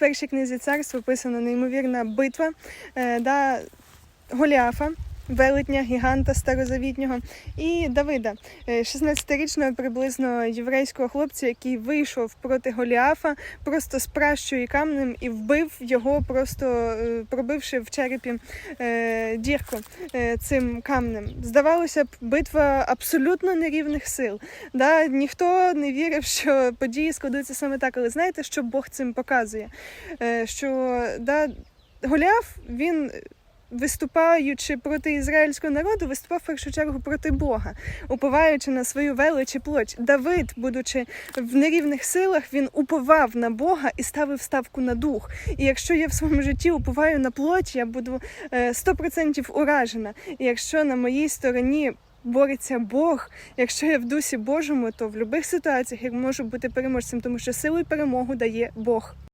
першій книзі царств описана неймовірна битва е, да, Голіафа, велетня, гіганта старозавітнього, і Давида, е, 16-річного приблизно єврейського хлопця, який вийшов проти Голіафа просто з і камнем і вбив його, просто е, пробивши в черепі е, дірку е, цим камнем. Здавалося б, битва абсолютно нерівних сил. Да? Ніхто не вірив, що події складуться саме так, але знаєте, що Бог цим показує? Е, Що да, Голіаф, він. Виступаючи проти ізраїльського народу, виступав в першу чергу проти Бога, уповаючи на свою велич і плоть. Давид, будучи в нерівних силах, він уповав на Бога і ставив ставку на дух. І якщо я в своєму житті уповаю на плоть, я буду е, 100% уражена. І якщо на моїй стороні бореться Бог, якщо я в дусі Божому, то в будь-яких ситуаціях я можу бути переможцем, тому що силу і перемогу дає Бог.